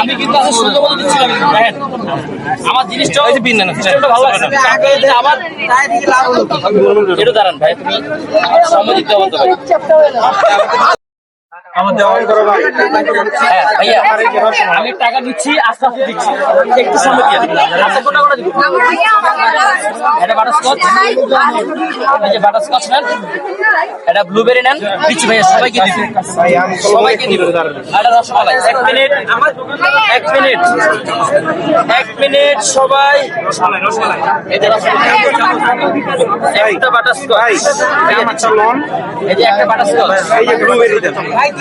আমি কিন্তু সুন্দর দিচ্ছিলাম আমার জিনিসটা ওই যে না ভালো লাগছে। আবার দাঁড়ান ভাই তুমি ভাইয়া আমি টাকা দিচ্ছি আস্তে আস্তে দিচ্ছি। একটু সময় দিয়ে। আচ্ছা, কোনটা কোনটা দিব? এটা বাটারস্কচ এই যে বাটারস্কচ নেন। এটা ব্লুবেরি নেন। দিচ্ছি ভাইয়া সবাইকে দিচ্ছি সবাইকে দিব এটা রসমালাই। এক মিনিট এক মিনিট। এক মিনিট সবাই। রসমালাই একটা বাটারস্কচ এই যে একটা বাটারস্কচ এই যে ব্লুবেরি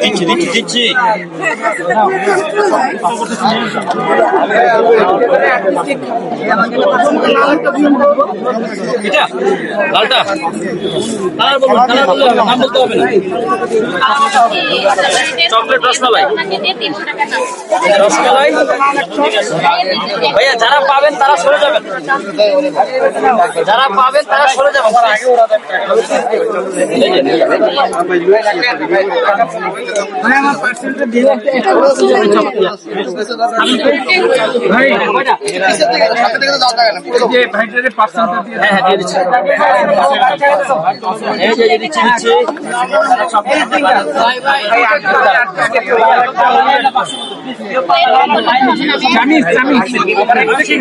দিচ্ছি দিচ্ছি দিচ্ছি এটা লালটা কালার বলুন কালার বললে নাম বলতে হবে না চকলেট রসমালাই রসমালাই ভাইয়া যারা পাবেন তারা সরে যাবেন। যারা পাবেন তারা সরে যাবেন। যে,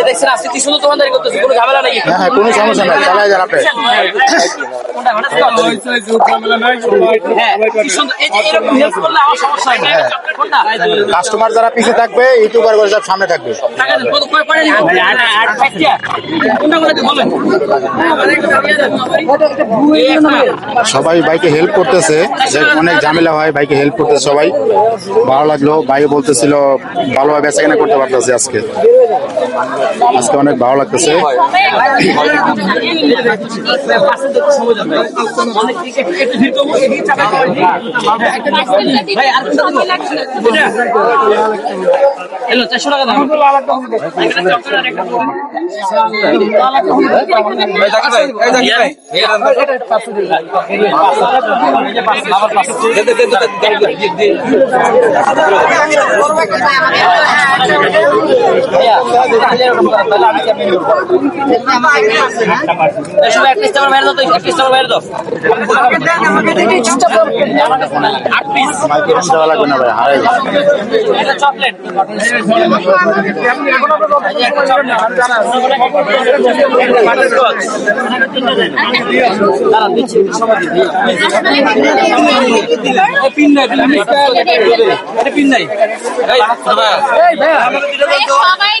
দেখছেন আজকে কি সুন্দর তোমাদের কোনো ঝামেলা হ্যাঁ হ্যাঁ কোনো সমস্যা নাই যান আপনি বাটারস্কচ? হ্যাঁ, হয়? কাস্টমার যারা পিছিয়ে থাকবে ইউটিউবার করে সব সামনে থাকবে। একটা। সবাই বাইকে হেল্প করতেছে যে অনেক ঝামেলা হয় বাইকে হেল্প করতেছে সবাই। ভালো লাগল ভাই বলতেছিল ভালোভাবে বেচা কেনা করতে পারতেছে আজকে। আজকে অনেক ভালো লাগতেছে। পাশে দেখতে সময় যাবে। অনেক দিকে একটু ভিড় করব, এদিকে চাপা করব। ভাই, আর কোনটা দিবো? এটা? এলো, 400 টাকা দাম। একটা চকলেট আর একটা। এই যে পাঁচ, আবার পাঁচ। ভাইয়া, তাহলে এরকম করেন, তাহলে আমি কেমনে নিবো? এই সময় একটা স্টার বাইরে দাও তো, একটা স্টার বাইরে দাও। আট পিস। মাইকে ফোন দেওয়া লাগবে না ভাই হারাই এটা চকলেট। এই যে একটা চকলেট। বাটারস্কচ। দাঁড়ান, দিচ্ছি, সময় দিচ্ছি। এই পিন নাই, পিন নাই। পিন নাই। সবাই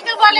তো বলে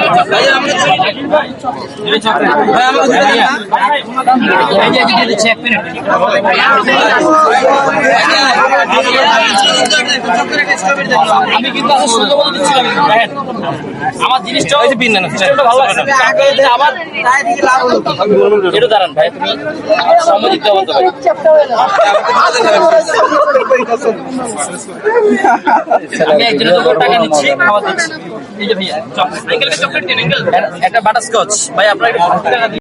ভাই আজকে না ভাই দাঁড়ান দাঁড়ান সময় দেন ভাইয়া একটু সময় দেন ভাইয়া আমি কিন্তু আসলে সুন্দর দিচ্ছিলাম। আমার জিনিসটা ওই যে পিন না ভালো লাগছে আবার একটু দাঁড়ান ভাই তুমি দেওয়া বলতে পারি আমি একজনের তো টাকা নিচ্ছি খাওয়া দিচ্ছি। এই যে ভাইয়া চকলেট চকলেট একটা বাটারস্কচ ভাই আপনার